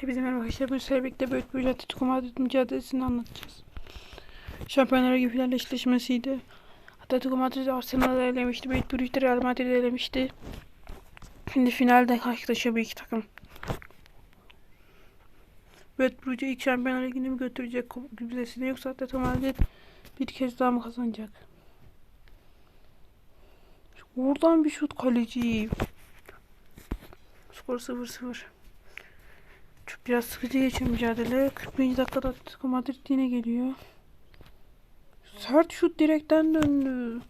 Hepinize merhaba arkadaşlar. Bu Serbek'te Büyük bir Atletico Madrid mücadelesini anlatacağız. Şampiyonlar Ligi final eşleşmesiydi. Atletico Madrid Arsenal'ı elemişti. Büyük Brugge Real Madrid'i elemişti. Şimdi finalde karşılaşıyor bu iki takım. Büyük Brugge ilk Şampiyonlar Ligi'ni mi götürecek gübresini yoksa Atletico Madrid bir kez daha mı kazanacak? Oradan bir şut kaleci. Skor 0-0. Çok biraz sıkıcı geçiyor mücadele. 41. dakikada Atletico Madrid yine geliyor. Sert şut direkten döndü.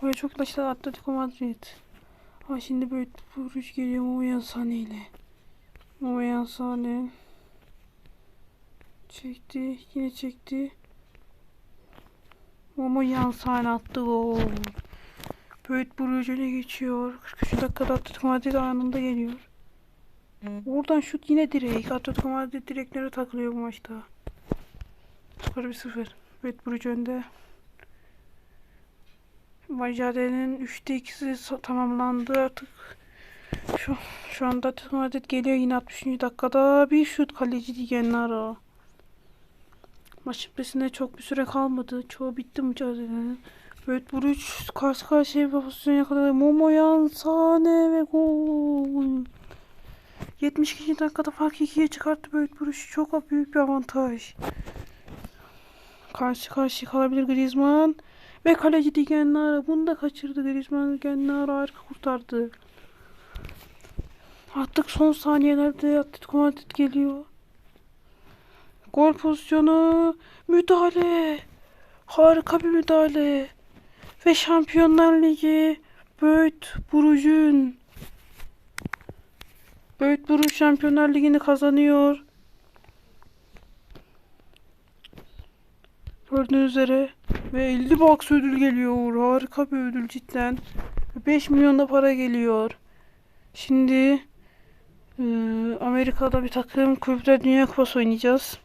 Gole çok yaklaştı Atletico Madrid. Ha şimdi böyle vuruş geliyor Moyan Sane ile. Moyan Sane. Çekti. Yine çekti. Moyan Sane attı gol. Bruges öne geçiyor. 43. dakikada Atletico Madrid anında geliyor. Oradan şut yine direk. Atletico Madrid direklere takılıyor bu maçta. Skor 1-0. Red Bruges önde. Mücadelenin 3'te 2'si tamamlandı artık. Şu, şu anda Atletico Madrid geliyor yine 60. dakikada. Bir şut kaleci Digenaro. Maç bitmesine çok bir süre kalmadı. Çoğu bitti mücadelenin. Red Bruges karşı karşıya bir pozisyon yakaladı. Momoyan, Sane ve gol. 72. dakikada fark 2'ye çıkarttı Büyük Bruges. Çok büyük bir avantaj. Karşı karşı kalabilir Griezmann. Ve kaleci Digenara. Bunu da kaçırdı Griezmann. Digenara harika kurtardı. Artık son saniyelerde Atletico Madrid geliyor. Gol pozisyonu. Müdahale. Harika bir müdahale. Ve Şampiyonlar Ligi Büyük Bruges'ün Bruges Şampiyonlar Ligi'ni kazanıyor. Gördüğünüz üzere ve 50 box ödül geliyor. Harika bir ödül cidden. 5 milyon da para geliyor. Şimdi e, Amerika'da bir takım kulüpler Dünya Kupası oynayacağız.